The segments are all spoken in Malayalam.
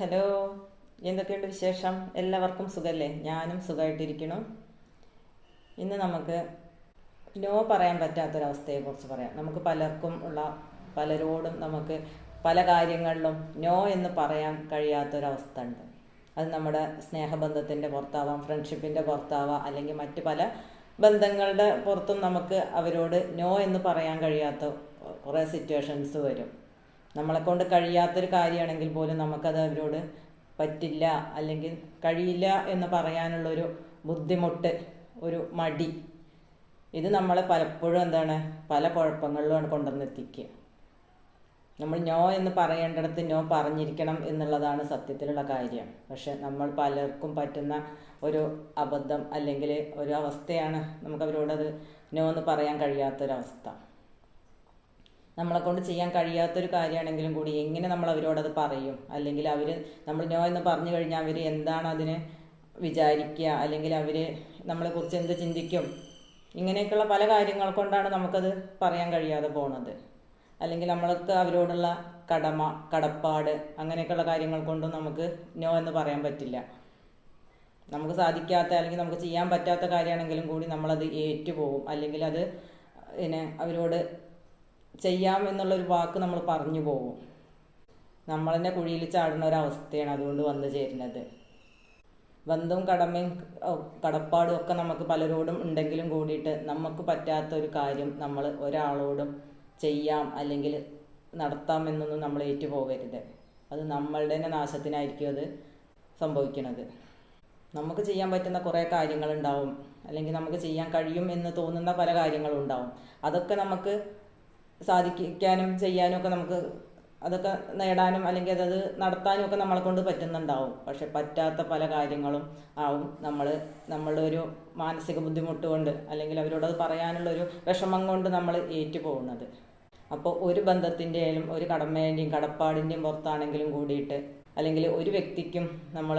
ഹലോ എന്തൊക്കെയുണ്ട് വിശേഷം? എല്ലാവർക്കും സുഖല്ലേ? ഞാനും സുഖമായിട്ടിരിക്കണം ഇന്ന് നമുക്ക് നോ പറയാൻ പറ്റാത്തൊരവസ്ഥയെക്കുറിച്ച് പറയാം. നമുക്ക് പലർക്കും ഉള്ള പലരോടും നമുക്ക് പല കാര്യങ്ങളിലും നോ എന്ന് പറയാൻ കഴിയാത്തൊരവസ്ഥ ഉണ്ട് അത് നമ്മുടെ സ്നേഹബന്ധത്തിന്റെ പുറത്താവാം ഫ്രണ്ട്ഷിപ്പിന്റെ പുറത്താവാം അല്ലെങ്കിൽ മറ്റ് പല ബന്ധങ്ങളുടെ പുറത്തും നമുക്ക് അവരോട് നോ എന്ന് പറയാൻ കഴിയാത്ത കുറേ സിറ്റുവേഷൻസ് വരും. നമ്മളെ കൊണ്ട് കഴിയാത്തൊരു കാര്യമാണെങ്കിൽ പോലും നമുക്കത് അവരോട് പറ്റില്ല അല്ലെങ്കിൽ കഴിയില്ല എന്ന് പറയാനുള്ളൊരു ബുദ്ധിമുട്ട് ഒരു മടി. ഇത് നമ്മളെ പലപ്പോഴും എന്താണ് പല കുഴപ്പങ്ങളിലുമാണ് കൊണ്ടുവന്നെത്തിക്കുക. നമ്മൾ നോ എന്ന് പറയേണ്ടിടത്ത് നോ പറഞ്ഞിരിക്കണം എന്നുള്ളതാണ് സത്യത്തിലുള്ള കാര്യം. പക്ഷെ നമ്മൾ പലർക്കും പറ്റുന്ന ഒരു അബദ്ധം അല്ലെങ്കിൽ ഒരു അവസ്ഥയാണ് നമുക്കവരോടത് നോ എന്ന് പറയാൻ കഴിയാത്തൊരവസ്ഥ. നമ്മളെ കൊണ്ട് ചെയ്യാൻ കഴിയാത്തൊരു കാര്യമാണെങ്കിലും കൂടി എങ്ങനെ നമ്മൾ അവരോടത് പറയും? അല്ലെങ്കിൽ അവർ നമ്മൾ നോ എന്ന് പറഞ്ഞു കഴിഞ്ഞാൽ അവർ എന്താണ് അതിന് വിചാരിക്കുക? അല്ലെങ്കിൽ അവർ നമ്മളെക്കുറിച്ച് എന്ത് ചിന്തിക്കും? ഇങ്ങനെയൊക്കെയുള്ള പല കാര്യങ്ങൾ കൊണ്ടാണ് നമുക്കത് പറയാൻ കഴിയാതെ പോണത്. അല്ലെങ്കിൽ നമ്മൾക്ക് അവരോടുള്ള കടമ കടപ്പാട് അങ്ങനെയൊക്കെയുള്ള കാര്യങ്ങൾ കൊണ്ടും നമുക്ക് നോ എന്ന് പറയാൻ പറ്റില്ല. നമുക്ക് സാധിക്കാത്ത അല്ലെങ്കിൽ നമുക്ക് ചെയ്യാൻ പറ്റാത്ത കാര്യമാണെങ്കിലും കൂടി നമ്മളത് ഏറ്റുപോകും. അല്ലെങ്കിൽ അത് പിന്നെ അവരോട് ചെയ്യാം എന്നുള്ളൊരു വാക്ക് നമ്മൾ പറഞ്ഞു പോകും. നമ്മൾ തന്നെ കുഴിയിൽ ചാടുന്ന അവസ്ഥയാണ് അതുകൊണ്ട് വന്നു ചേരുന്നത്. ബന്ധവും കടമയും കടപ്പാടും ഒക്കെ നമുക്ക് പലരോടും ഉണ്ടെങ്കിലും കൂടിയിട്ട് നമുക്ക് പറ്റാത്ത ഒരു കാര്യം നമ്മൾ ഒരാളോടും ചെയ്യാം അല്ലെങ്കിൽ നടത്താം എന്നൊന്നും നമ്മൾ ഏറ്റുപോകരുത്. അത് നമ്മളുടെ തന്നെ നാശത്തിനായിരിക്കും അത് സംഭവിക്കുന്നത് നമുക്ക് ചെയ്യാൻ പറ്റുന്ന കുറേ കാര്യങ്ങളുണ്ടാവും അല്ലെങ്കിൽ നമുക്ക് ചെയ്യാൻ കഴിയും എന്ന് തോന്നുന്ന പല കാര്യങ്ങളും ഉണ്ടാവും. അതൊക്കെ നമുക്ക് സാധിക്കാനും ചെയ്യാനും ഒക്കെ നമുക്ക് അതൊക്കെ നേടാനും അല്ലെങ്കിൽ അതത് നടത്താനും ഒക്കെ നമ്മളെ കൊണ്ട് പറ്റുന്നുണ്ടാവും. പക്ഷെ പറ്റാത്ത പല കാര്യങ്ങളും ആവും നമ്മൾ നമ്മളുടെ ഒരു മാനസിക ബുദ്ധിമുട്ട് കൊണ്ട് അല്ലെങ്കിൽ അവരോടത് പറയാനുള്ള ഒരു വിഷമം കൊണ്ട് നമ്മൾ ഏറ്റു പോകുന്നത്. അപ്പോൾ ഒരു ബന്ധത്തിന്റെയും ഒരു കടമേന്റെയും കടപ്പാടിന്റെയും പുറത്താണെങ്കിലും കൂടിയിട്ട് അല്ലെങ്കിൽ ഒരു വ്യക്തിക്കും നമ്മൾ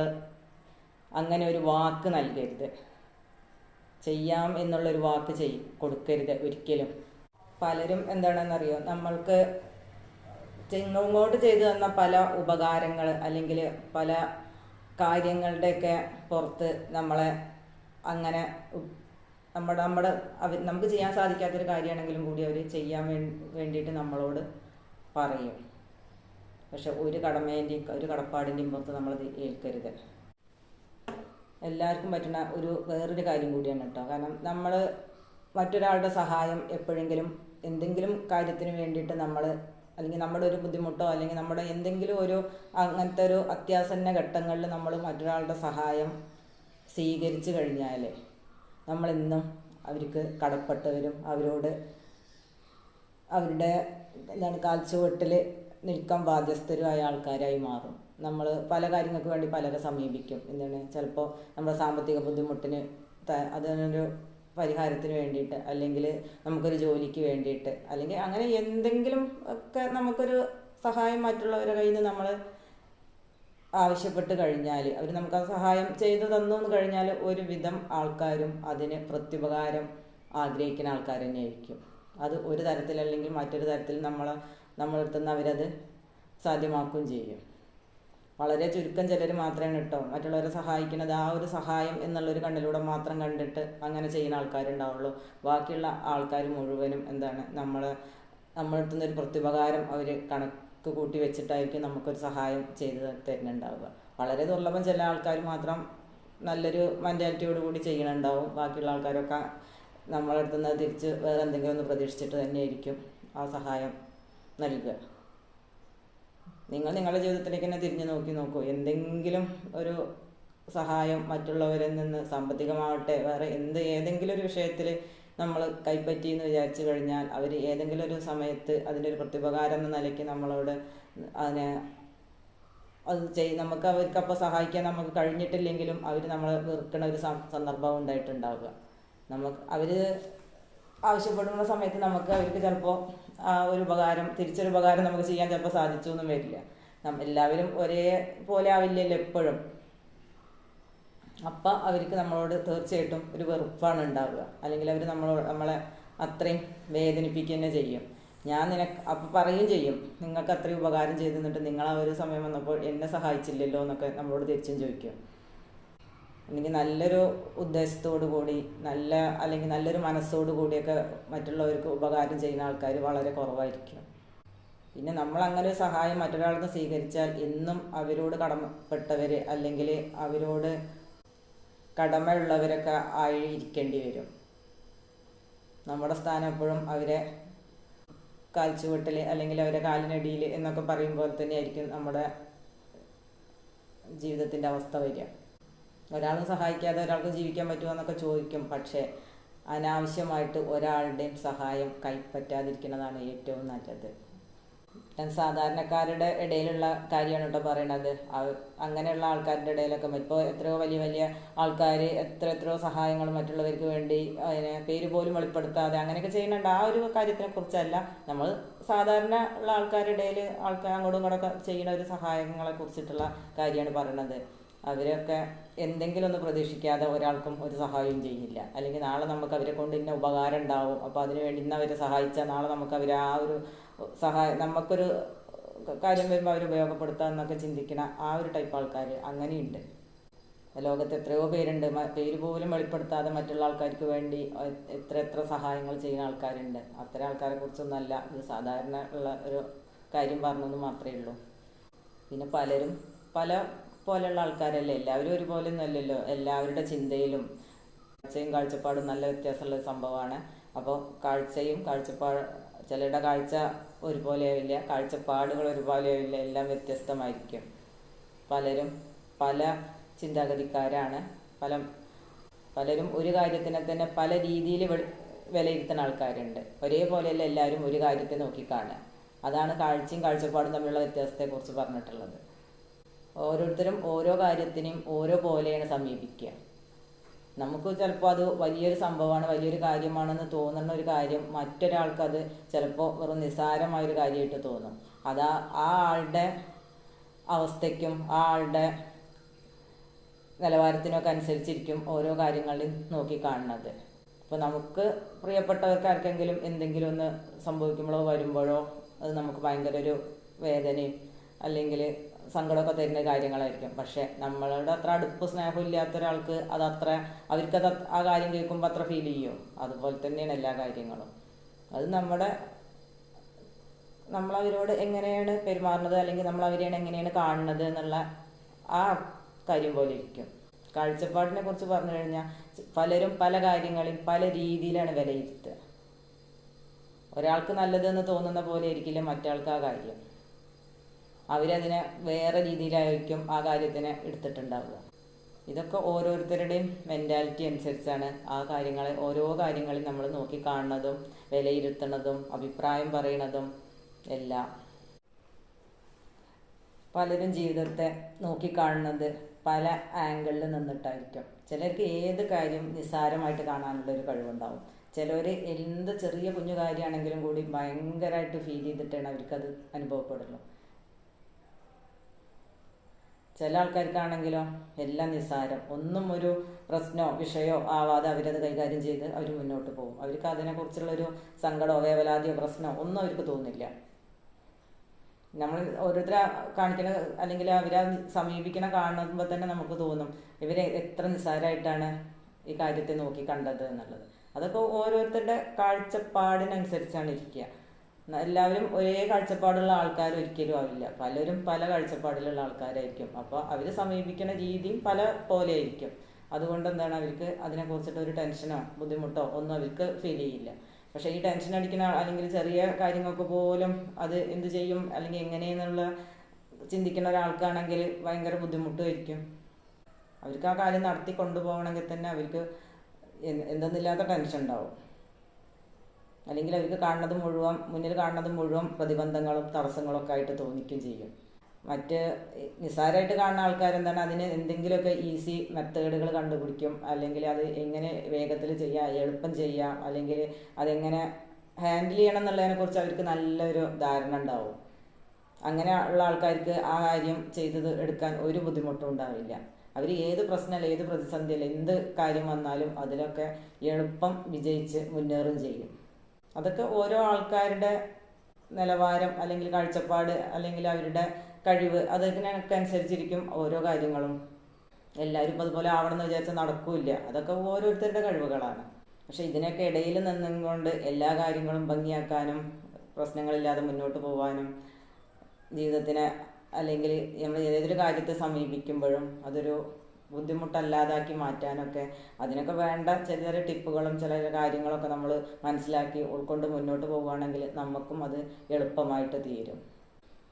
അങ്ങനെ ഒരു വാക്ക് നൽകരുത്. ചെയ്യാം എന്നുള്ളൊരു വാക്ക് ചെയ് കൊടുക്കരുത് ഒരിക്കലും. പലരും എന്താണെന്നറിയോ? നമ്മൾക്ക് ഇങ്ങോട്ട് ചെയ്തു തന്ന പല ഉപകാരങ്ങൾ അല്ലെങ്കിൽ പല കാര്യങ്ങളുടെയൊക്കെ പുറത്ത് നമ്മളെ അങ്ങനെ നമ്മുടെ നമ്മുടെ അവർ നമുക്ക് ചെയ്യാൻ സാധിക്കാത്തൊരു കാര്യമാണെങ്കിലും കൂടി അവർ ചെയ്യാൻ വേണ്ടിയിട്ട് നമ്മളോട് പറയും. പക്ഷെ ഒരു കടമേന്റെയും ഒരു കടപ്പാടിന്റെയും പുറത്ത് നമ്മളത് ഏൽക്കരുത്. എല്ലാവർക്കും പറ്റുന്ന ഒരു വേറൊരു കാര്യം കൂടിയാണ് കേട്ടോ. കാരണം നമ്മൾ മറ്റൊരാളുടെ സഹായം എപ്പോഴെങ്കിലും എന്തെങ്കിലും കാര്യത്തിന് വേണ്ടിയിട്ട് നമ്മൾ അല്ലെങ്കിൽ നമ്മുടെ ഒരു ബുദ്ധിമുട്ടോ അല്ലെങ്കിൽ നമ്മുടെ എന്തെങ്കിലും ഒരു അങ്ങനത്തെ ഒരു അത്യാസന്ന ഘട്ടങ്ങളിൽ നമ്മൾ മറ്റൊരാളുടെ സഹായം സ്വീകരിച്ചു കഴിഞ്ഞാൽ നമ്മളെന്നും അവർക്ക് കടപ്പെട്ടവരും അവരോട് അവരുടെ എന്താണ് കാൽച്ചുവട്ടിൽ നിൽക്കാൻ ബാധ്യസ്ഥരുമായ ആൾക്കാരായി മാറും. നമ്മൾ പല കാര്യങ്ങൾക്ക് വേണ്ടി പലരെ സമീപിക്കും. എന്താണ്? ചിലപ്പോൾ നമ്മുടെ സാമ്പത്തിക ബുദ്ധിമുട്ടിന് അതിനൊരു പരിഹാരത്തിന് വേണ്ടിയിട്ട് അല്ലെങ്കിൽ നമുക്കൊരു ജോലിക്ക് വേണ്ടിയിട്ട് അല്ലെങ്കിൽ അങ്ങനെ എന്തെങ്കിലും ഒക്കെ നമുക്കൊരു സഹായം മറ്റുള്ളവരുടെ കയ്യിൽ നിന്ന് നമ്മൾ ആവശ്യപ്പെട്ട് കഴിഞ്ഞാൽ അവർ നമുക്ക് സഹായം ചെയ്തു തന്നു എന്ന് കഴിഞ്ഞാൽ ഒരുവിധം ആൾക്കാരും അതിന് പ്രത്യുപകാരം ആഗ്രഹിക്കുന്ന ആൾക്കാർ തന്നെയായിരിക്കും. അത് ഒരു തരത്തിലല്ലെങ്കിൽ മറ്റൊരു തരത്തിൽ നമ്മൾ നമ്മളെടുത്തുനിന്ന് അവരത് സാധ്യമാക്കുകയും ചെയ്യും. വളരെ ചുരുക്കം ചിലർ മാത്രമാണ് കേട്ടോ മറ്റുള്ളവരെ സഹായിക്കുന്നത് ആ ഒരു സഹായം എന്നുള്ളൊരു കണ്ണിലൂടെ മാത്രം കണ്ടിട്ട് അങ്ങനെ ചെയ്യുന്ന ആൾക്കാരുണ്ടാവുള്ളൂ. ബാക്കിയുള്ള ആൾക്കാർ മുഴുവനും എന്താണ് നമ്മൾ നമ്മളടുത്തു ഒരു പ്രത്യുപകാരം അവർ കണക്ക് കൂട്ടി വെച്ചിട്ടായിരിക്കും നമുക്കൊരു സഹായം ചെയ്ത് തരുന്നുണ്ടാവുക. വളരെ ദുർലഭം ചില ആൾക്കാർ മാത്രം നല്ലൊരു മെന്റാലിറ്റിയോട് കൂടി ചെയ്യണുണ്ടാവും. ബാക്കിയുള്ള ആൾക്കാരൊക്കെ നമ്മളെടുത്തുനിന്ന് തിരിച്ച് വേറെ എന്തെങ്കിലും ഒന്ന് പ്രതീക്ഷിച്ചിട്ട് തന്നെയായിരിക്കും ആ സഹായം നൽകുക. നിങ്ങൾ നിങ്ങളുടെ ജീവിതത്തിലേക്ക് തന്നെ തിരിഞ്ഞു നോക്കി നോക്കൂ. എന്തെങ്കിലും ഒരു സഹായം മറ്റുള്ളവരിൽ നിന്ന് സാമ്പത്തികമാവട്ടെ വേറെ എന്ത് ഏതെങ്കിലും ഒരു വിഷയത്തിൽ നമ്മൾ കൈപ്പറ്റി എന്ന് വിചാരിച്ചു കഴിഞ്ഞാൽ അവർ ഏതെങ്കിലും ഒരു സമയത്ത് അതിന്റെ ഒരു പ്രത്യുപകാരം എന്ന നിലയ്ക്ക് നമ്മളോട് അതിനെ അത് ചെയ് നമുക്ക് അവർക്ക് അപ്പോൾ സഹായിക്കാൻ നമുക്ക് കഴിഞ്ഞിട്ടില്ലെങ്കിലും അവർ നമ്മളെ വെറുക്കണ ഒരു സന്ദർഭം ഉണ്ടായിട്ടുണ്ടാവുക. നമുക്ക് അവർ ആവശ്യപ്പെടുന്ന സമയത്ത് നമുക്ക് അവർക്ക് ചിലപ്പോൾ ആ ഒരു ഉപകാരം തിരിച്ചൊരു ഉപകാരം നമുക്ക് ചെയ്യാൻ ചിലപ്പോൾ സാധിച്ചു എന്നും വരില്ല എല്ലാവരും ഒരേ പോലെ ആവില്ലല്ലോ എപ്പോഴും. അപ്പം അവർക്ക് നമ്മളോട് തീർച്ചയായിട്ടും ഒരു വെറുപ്പാണ് ഉണ്ടാവുക. അല്ലെങ്കിൽ അവർ നമ്മളോട് നമ്മളെ അത്രയും വേദനിപ്പിക്കുക തന്നെ ചെയ്യും. ഞാൻ നിനക്ക് അപ്പം പറയുകയും ചെയ്യും നിങ്ങൾക്ക് അത്രയും ഉപകാരം ചെയ്തു നിന്നിട്ട് നിങ്ങൾ ആ ഒരു സമയം വന്നപ്പോൾ എന്നെ സഹായിച്ചില്ലല്ലോ എന്നൊക്കെ നമ്മളോട് തിരിച്ചും ചോദിക്കും. അല്ലെങ്കിൽ നല്ലൊരു ഉദ്ദേശത്തോടു കൂടി നല്ല അല്ലെങ്കിൽ നല്ലൊരു മനസ്സോടു കൂടിയൊക്കെ മറ്റുള്ളവർക്ക് ഉപകാരം ചെയ്യുന്ന ആൾക്കാർ വളരെ കുറവായിരിക്കും. പിന്നെ നമ്മൾ അങ്ങനെ ഒരു സഹായം മറ്റൊരാൾക്ക് സ്വീകരിച്ചാൽ എന്നും അവരോട് കടമപ്പെട്ടവർ അല്ലെങ്കിൽ അവരോട് കടമയുള്ളവരൊക്കെ ആയിരിക്കേണ്ടി വരും. നമ്മുടെ സ്ഥാനം എപ്പോഴും അവരെ കാൽച്ചുവെട്ടൽ അല്ലെങ്കിൽ അവരെ കാലിനടിയിൽ എന്നൊക്കെ പറയുമ്പോൾ തന്നെയായിരിക്കും നമ്മുടെ ജീവിതത്തിന്റെ അവസ്ഥ വരിക. ഒരാളും സഹായിക്കാതെ ഒരാൾക്ക് ജീവിക്കാൻ പറ്റുമോ എന്നൊക്കെ ചോദിക്കും. പക്ഷേ അനാവശ്യമായിട്ട് ഒരാളുടെയും സഹായം കൈപ്പറ്റാതിരിക്കുന്നതാണ് ഏറ്റവും നല്ലത്. ഞാൻ സാധാരണക്കാരുടെ ഇടയിലുള്ള കാര്യമാണ് കേട്ടോ പറയണത്. അങ്ങനെയുള്ള ആൾക്കാരുടെ ഇടയിലൊക്കെ ഇപ്പോൾ എത്രയോ വലിയ വലിയ ആൾക്കാർ എത്ര എത്രയോ സഹായങ്ങൾ മറ്റുള്ളവർക്ക് വേണ്ടി അതിനെ പേര് പോലും വെളിപ്പെടുത്താതെ അങ്ങനെയൊക്കെ ചെയ്യുന്നുണ്ട്. ആ ഒരു കാര്യത്തിനെ കുറിച്ചല്ല നമ്മൾ സാധാരണ ഉള്ള ആൾക്കാരുടെ ഇടയിൽ ആൾക്കാർ അങ്ങോട്ടും ഇങ്ങോട്ടൊക്കെ ചെയ്യുന്ന ഒരു സഹായങ്ങളെ കുറിച്ചിട്ടുള്ള കാര്യമാണ് പറയണത്. അവരൊക്കെ എന്തെങ്കിലും ഒന്ന് പ്രതീക്ഷിക്കാതെ ഒരാൾക്കും ഒരു സഹായവും ചെയ്യില്ല അല്ലെങ്കിൽ നാളെ നമുക്ക് അവരെ കൊണ്ട് ഇന്ന ഉപകാരം ഉണ്ടാവും. അപ്പോൾ അതിനു വേണ്ടി ഇന്ന് അവരെ സഹായിച്ചാൽ നാളെ നമുക്ക് അവർ ആ ഒരു സഹായം നമുക്കൊരു കാര്യം വരുമ്പോൾ അവർ ഉപയോഗപ്പെടുത്താം എന്നൊക്കെ ചിന്തിക്കുന്ന ആ ഒരു ടൈപ്പ് ആൾക്കാർ അങ്ങനെയുണ്ട്. ലോകത്ത് എത്രയോ പേരുണ്ട്. പേര് പോലും വെളിപ്പെടുത്താതെ മറ്റുള്ള ആൾക്കാർക്ക് വേണ്ടി എത്ര എത്ര സഹായങ്ങൾ ചെയ്യുന്ന ആൾക്കാരുണ്ട്. അത്തരം ആൾക്കാരെ കുറിച്ചൊന്നല്ല ഇത് സാധാരണ ഉള്ള ഒരു കാര്യം പറഞ്ഞെന്ന് മാത്രമേ ഉള്ളൂ. പിന്നെ പലരും പല പോലെയുള്ള ആൾക്കാരല്ലേ? എല്ലാവരും ഒരുപോലെ ഒന്നുമല്ലല്ലോ എല്ലാവരുടെ ചിന്തയിലും കാഴ്ചയും കാഴ്ചപ്പാടും നല്ല വ്യത്യാസമുള്ള സംഭവമാണ്. അപ്പോൾ കാഴ്ചയും കാഴ്ചപ്പാട് ചിലരുടെ കാഴ്ച ഒരുപോലെ ആവില്ല കാഴ്ചപ്പാടുകൾ ഒരുപോലെ ആവില്ല എല്ലാം വ്യത്യസ്തമായിരിക്കും. പലരും പല ചിന്താഗതിക്കാരാണ്. പല പലരും ഒരു കാര്യത്തിനെ തന്നെ പല രീതിയിൽ വിലയിരുത്തുന്ന ആൾക്കാരുണ്ട്. ഒരേപോലെയല്ല എല്ലാവരും ഒരു കാര്യത്തെ നോക്കിക്കാണുക. അതാണ് കാഴ്ചയും കാഴ്ചപ്പാടും തമ്മിലുള്ള വ്യത്യാസത്തെക്കുറിച്ച് പറഞ്ഞിട്ടുള്ളത്. ഓരോരുത്തരും ഓരോ കാര്യത്തിനെയും ഓരോ പോലെയാണ് സമീപിക്കുക. നമുക്ക് ചിലപ്പോൾ അത് വലിയൊരു സംഭവമാണ് വലിയൊരു കാര്യമാണെന്ന് തോന്നുന്ന ഒരു കാര്യം മറ്റൊരാൾക്ക് അത് ചിലപ്പോൾ വെറും നിസ്സാരമായൊരു കാര്യമായിട്ട് തോന്നും. അതാ ആ ആളുടെ അവസ്ഥയ്ക്കും ആ ആളുടെ നിലവാരത്തിനൊക്കെ അനുസരിച്ചിരിക്കും ഓരോ കാര്യങ്ങളിൽ നോക്കി കാണുന്നത്. നമുക്ക് പ്രിയപ്പെട്ടവർക്ക് ആർക്കെങ്കിലും എന്തെങ്കിലും ഒന്ന് സംഭവിക്കുമ്പോഴോ വരുമ്പോഴോ അത് നമുക്ക് ഭയങ്കര ഒരു വേദനയും അല്ലെങ്കിൽ സങ്കടമൊക്കെ തരുന്ന കാര്യങ്ങളായിരിക്കും. പക്ഷെ നമ്മളോട് അത്ര അടുപ്പ് സ്നേഹം ഇല്ലാത്ത ഒരാൾക്ക് അത് അത്ര അവർക്കത് ആ കാര്യം കേൾക്കുമ്പോൾ അത്ര ഫീൽ ചെയ്യും? അതുപോലെ തന്നെയാണ് എല്ലാ കാര്യങ്ങളും. അത് നമ്മുടെ നമ്മളവരോട് എങ്ങനെയാണ് പെരുമാറുന്നത്? അല്ലെങ്കിൽ നമ്മൾ അവരെയാണ് എങ്ങനെയാണ് കാണുന്നത് എന്നുള്ള ആ കാര്യം പോലെ ഇരിക്കും. കാഴ്ചപ്പാടിനെ കുറിച്ച് പറഞ്ഞു കഴിഞ്ഞാൽ പലരും പല കാര്യങ്ങളിൽ പല രീതിയിലാണ് വിലയിരുത്തുക. ഒരാൾക്ക് നല്ലതെന്ന് തോന്നുന്ന പോലെ ആയിരിക്കില്ല മറ്റാൾക്ക് ആ കാര്യം. അവരതിനെ വേറെ രീതിയിലായിരിക്കും ആ കാര്യത്തിനെ എടുത്തിട്ടുണ്ടാവുക. ഇതൊക്കെ ഓരോരുത്തരുടെയും മെന്റാലിറ്റി അനുസരിച്ചാണ് ആ കാര്യങ്ങളെ ഓരോ കാര്യങ്ങളും നമ്മൾ നോക്കി കാണുന്നതും വിലയിരുത്തുന്നതും അഭിപ്രായം പറയണതും എല്ലാം. പലരും ജീവിതത്തെ നോക്കിക്കാണുന്നത് പല ആംഗിളിൽ നിന്നിട്ടായിരിക്കും. ചിലർക്ക് ഏത് കാര്യം നിസ്സാരമായിട്ട് കാണാനുള്ള ഒരു കഴിവുണ്ടാവും. ചിലർ എന്ത് ചെറിയ കുഞ്ഞു കാര്യമാണെങ്കിലും കൂടി ഭയങ്കരമായിട്ട് ഫീൽ ചെയ്തിട്ടാണ് അവർക്കത് അനുഭവപ്പെടുള്ളൂ ചില ആൾക്കാർക്കാണെങ്കിലോ എല്ലാം നിസ്സാരം. ഒന്നും ഒരു പ്രശ്നമോ വിഷയമോ ആവാതെ അവരത് കൈകാര്യം ചെയ്ത് അവർ മുന്നോട്ട് പോകും. അവർക്ക് അതിനെക്കുറിച്ചുള്ളൊരു സങ്കടമോ വേവലാതിയോ പ്രശ്നമോ ഒന്നും അവർക്ക് തോന്നില്ല. നമ്മൾ ഓരോരുത്തരെ കാണിക്കണ അല്ലെങ്കിൽ അവരെ സമീപിക്കണ കാണുമ്പോൾ തന്നെ നമുക്ക് തോന്നും ഇവരെ എത്ര നിസ്സാരമായിട്ടാണ് ഈ കാര്യത്തെ നോക്കി കണ്ടത് എന്നുള്ളത്. അതൊക്കെ ഓരോരുത്തരുടെ കാഴ്ചപ്പാടിനനുസരിച്ചാണ് ഇരിക്കുക. എല്ലാവരും ഒരേ കാഴ്ചപ്പാടുള്ള ആൾക്കാർ ഒരിക്കലും ആവില്ല. പലരും പല കാഴ്ചപ്പാടിലുള്ള ആൾക്കാരായിരിക്കും. അപ്പോൾ അവർ സമീപിക്കുന്ന രീതിയും പല പോലെ ആയിരിക്കും. അതുകൊണ്ട് എന്താണ് അവർക്ക് അതിനെക്കുറിച്ചിട്ട് ഒരു ടെൻഷനോ ബുദ്ധിമുട്ടോ ഒന്നും അവർക്ക് ഫീൽ ചെയ്യില്ല. പക്ഷേ ഈ ടെൻഷൻ അടിക്കുന്ന അല്ലെങ്കിൽ ചെറിയ കാര്യങ്ങൾക്ക് പോലും അത് എന്ത് ചെയ്യും? അല്ലെങ്കിൽ എങ്ങനെയെന്നുള്ള ചിന്തിക്കുന്ന ഒരാൾക്കാണെങ്കിൽ ഭയങ്കര ബുദ്ധിമുട്ടുമായിരിക്കും അവർക്ക് ആ കാര്യം നടത്തി കൊണ്ടുപോകണമെങ്കിൽ തന്നെ അവർക്ക് എന്ത് എന്തെന്നില്ലാത്ത ടെൻഷൻ ഉണ്ടാവും. അല്ലെങ്കിൽ അവർക്ക് കാണുന്നത് മുഴുവൻ മുന്നിൽ കാണുന്നത് മുഴുവൻ പ്രതിബന്ധങ്ങളും തടസ്സങ്ങളും ഒക്കെ ആയിട്ട് തോന്നിക്കുകയും ചെയ്യും. മറ്റ് നിസ്സാരമായിട്ട് കാണുന്ന ആൾക്കാരെന്താണ് അതിന് എന്തെങ്കിലുമൊക്കെ ഈസി മെത്തേഡുകൾ കണ്ടുപിടിക്കും. അല്ലെങ്കിൽ അത് എങ്ങനെ വേഗത്തിൽ ചെയ്യാം എളുപ്പം ചെയ്യാം. അല്ലെങ്കിൽ അതെങ്ങനെ ഹാൻഡിൽ ചെയ്യണം എന്നുള്ളതിനെക്കുറിച്ച് അവർക്ക് നല്ലൊരു ധാരണ ഉണ്ടാവും. അങ്ങനെ ഉള്ള ആൾക്കാർക്ക് ആ കാര്യം ചെയ്തത് എടുക്കാൻ ഒരു ബുദ്ധിമുട്ടും ഉണ്ടാവില്ല. അവർ ഏത് പ്രശ്നമല്ല ഏത് പ്രതിസന്ധിയല്ല എന്ത് കാര്യം വന്നാലും അതിലൊക്കെ എളുപ്പം വിജയിച്ച് മുന്നേറും ചെയ്യും. അതൊക്കെ ഓരോ ആൾക്കാരുടെ നിലവാരം അല്ലെങ്കിൽ കാഴ്ചപ്പാട് അല്ലെങ്കിൽ അവരുടെ കഴിവ് അതിനൊക്കെ അനുസരിച്ചിരിക്കും ഓരോ കാര്യങ്ങളും. എല്ലാവരും അതുപോലെ ആവണമെന്ന് വിചാരിച്ചാൽ നടക്കൂല്ല. അതൊക്കെ ഓരോരുത്തരുടെ കഴിവുകളാണ്. പക്ഷേ ഇതിനൊക്കെ ഇടയിൽ നിന്നുകൊണ്ട് എല്ലാ കാര്യങ്ങളും ഭംഗിയാക്കാനും പ്രശ്നങ്ങളില്ലാതെ മുന്നോട്ട് പോകാനും ജീവിതത്തിനെ അല്ലെങ്കിൽ നമ്മൾ ഏതൊരു കാര്യത്തെ സമീപിക്കുമ്പോഴും അതൊരു ബുദ്ധിമുട്ടല്ലാതാക്കി മാറ്റാനൊക്കെ അതിനൊക്കെ വേണ്ട ചെറിയ ചെറിയ ടിപ്പുകളും ചില കാര്യങ്ങളൊക്കെ നമ്മൾ മനസ്സിലാക്കി ഉൾക്കൊണ്ട് മുന്നോട്ട് പോവുകയാണെങ്കിൽ നമുക്കും അത് എളുപ്പമായിട്ട് തീരും.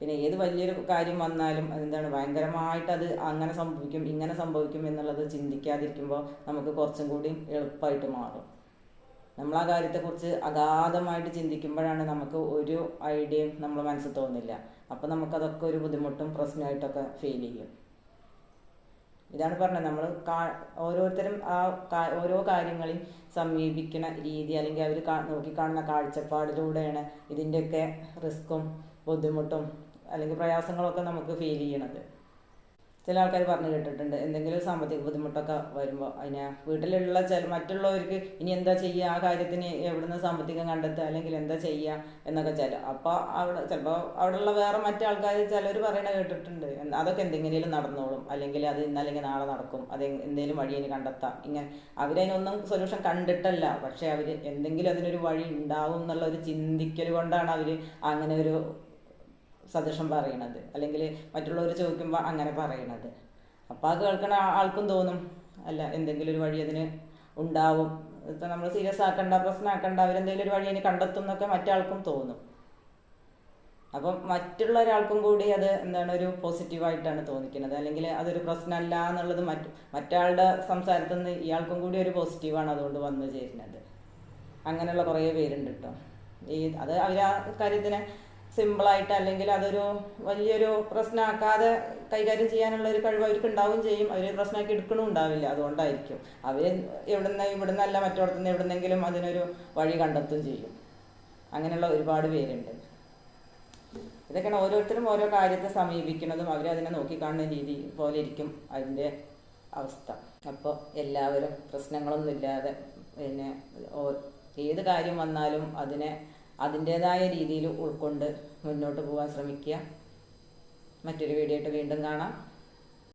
പിന്നെ ഏത് വലിയൊരു കാര്യം വന്നാലും എന്താണ് ഭയങ്കരമായിട്ട് അത് അങ്ങനെ സംഭവിക്കും ഇങ്ങനെ സംഭവിക്കും എന്നുള്ളത് ചിന്തിക്കാതിരിക്കുമ്പോൾ നമുക്ക് കുറച്ചും കൂടി എളുപ്പമായിട്ട് മാറും. നമ്മൾ ആ കാര്യത്തെക്കുറിച്ച് അഗാധമായിട്ട് ചിന്തിക്കുമ്പോഴാണ് നമുക്ക് ഒരു ഐഡിയയും നമ്മളെ മനസ്സിൽ തോന്നില്ല അപ്പം നമുക്കതൊക്കെ ഒരു ബുദ്ധിമുട്ടും പ്രശ്നമായിട്ടൊക്കെ ഫീൽ ചെയ്യും. ഇതാണ് പറഞ്ഞത്. നമ്മൾ കാ ഓരോരുത്തരും ആ ഓരോ കാര്യങ്ങളെയും സമീപിക്കുന്ന രീതി അല്ലെങ്കിൽ അവർ കാ നോക്കിക്കാണുന്ന കാഴ്ചപ്പാടിലൂടെയാണ് ഇതിന്റെയൊക്കെ റിസ്ക്കും ബുദ്ധിമുട്ടും അല്ലെങ്കിൽ പ്രയാസങ്ങളൊക്കെ നമുക്ക് ഫീൽ ചെയ്യണത്. ചില ആൾക്കാർ പറഞ്ഞു കേട്ടിട്ടുണ്ട്. എന്തെങ്കിലും സാമ്പത്തിക ബുദ്ധിമുട്ടൊക്കെ വരുമ്പോൾ അതിന് വീട്ടിലുള്ള ചില മറ്റുള്ളവർക്ക് ഇനി എന്താ ചെയ്യുക ആ കാര്യത്തിന് എവിടുന്ന് സാമ്പത്തികം കണ്ടെത്തുക? അല്ലെങ്കിൽ എന്താ ചെയ്യുക എന്നൊക്കെ ചില. അപ്പോൾ അവിടെ ചിലപ്പോൾ അവിടെയുള്ള വേറെ മറ്റാൾക്കാർ ചിലർ പറയണ കേട്ടിട്ടുണ്ട്. അതൊക്കെ എന്തെങ്കിലും നടന്നോളും. അല്ലെങ്കിൽ അത് ഇന്നല്ലെങ്കിൽ നാളെ നടക്കും. അത് എന്തെങ്കിലും വഴി ഇനി കണ്ടെത്താം. ഇങ്ങനെ അവരതിനൊന്നും സൊല്യൂഷൻ കണ്ടിട്ടല്ല. പക്ഷേ അവർ എന്തെങ്കിലും അതിനൊരു വഴി ഉണ്ടാവും എന്നുള്ള ഒരു ചിന്തിക്കൽ കൊണ്ടാണ് അവർ അങ്ങനെ ഒരു സജഷൻ പറയണത്. അല്ലെങ്കിൽ മറ്റുള്ളവർ ചോദിക്കുമ്പോൾ അങ്ങനെ പറയണത്. അപ്പോൾ അത് കേൾക്കുന്ന ആൾക്കും തോന്നും. അല്ല എന്തെങ്കിലും ഒരു വഴി അതിന് ഉണ്ടാവും. ഇപ്പം നമ്മൾ സീരിയസ് ആക്കണ്ട പ്രശ്നമാക്കണ്ട അവരെന്തെങ്കിലും ഒരു വഴി അതിന് കണ്ടെത്തും എന്നൊക്കെ മറ്റാൾക്കും തോന്നും. അപ്പം മറ്റുള്ള ഒരാൾക്കും കൂടി അത് എന്താണ് ഒരു പോസിറ്റീവായിട്ടാണ് തോന്നിക്കുന്നത്. അല്ലെങ്കിൽ അതൊരു പ്രശ്നമല്ല എന്നുള്ളത് മറ്റ് മറ്റാളുടെ സംസാരത്തിൽ നിന്ന് ഇയാൾക്കും കൂടി ഒരു പോസിറ്റീവാണ് അതുകൊണ്ട് വന്നു ചേരുന്നത്. അങ്ങനെയുള്ള കുറേ പേരുണ്ട് കേട്ടോ ഈ അത് അവർ ആ കാര്യത്തിനെ സിമ്പിളായിട്ട് അല്ലെങ്കിൽ അതൊരു വലിയൊരു പ്രശ്നമാക്കാതെ കൈകാര്യം ചെയ്യാനുള്ള ഒരു കഴിവ് അവർക്ക് ഉണ്ടാവുകയും ചെയ്യും. അവർ പ്രശ്നമാക്കി എടുക്കണം ഉണ്ടാവില്ല. അതുകൊണ്ടായിരിക്കും. അവർ എവിടുന്ന് ഇവിടുന്നല്ല മറ്റോടത്തുനിന്ന് എവിടുന്നെങ്കിലും അതിനൊരു വഴി കണ്ടെത്തും ചെയ്യും. അങ്ങനെയുള്ള ഒരുപാട് പേരുണ്ട്. ഇതൊക്കെയാണ് ഓരോരുത്തരും ഓരോ കാര്യത്തെ സമീപിക്കുന്നതും അവരതിനെ നോക്കിക്കാണുന്ന രീതി പോലെ ഇരിക്കും അതിന്റെ അവസ്ഥ. അപ്പോൾ എല്ലാവരും പ്രശ്നങ്ങളൊന്നുമില്ലാതെ പിന്നെ ഏത് കാര്യം വന്നാലും അതിനെ അതിന്റേതായ രീതിയിൽ ഉൾക്കൊണ്ട് മുന്നോട്ട് പോകാൻ ശ്രമിക്കുക. മറ്റൊരു വീഡിയോ ആയിട്ട് വീണ്ടും കാണാം.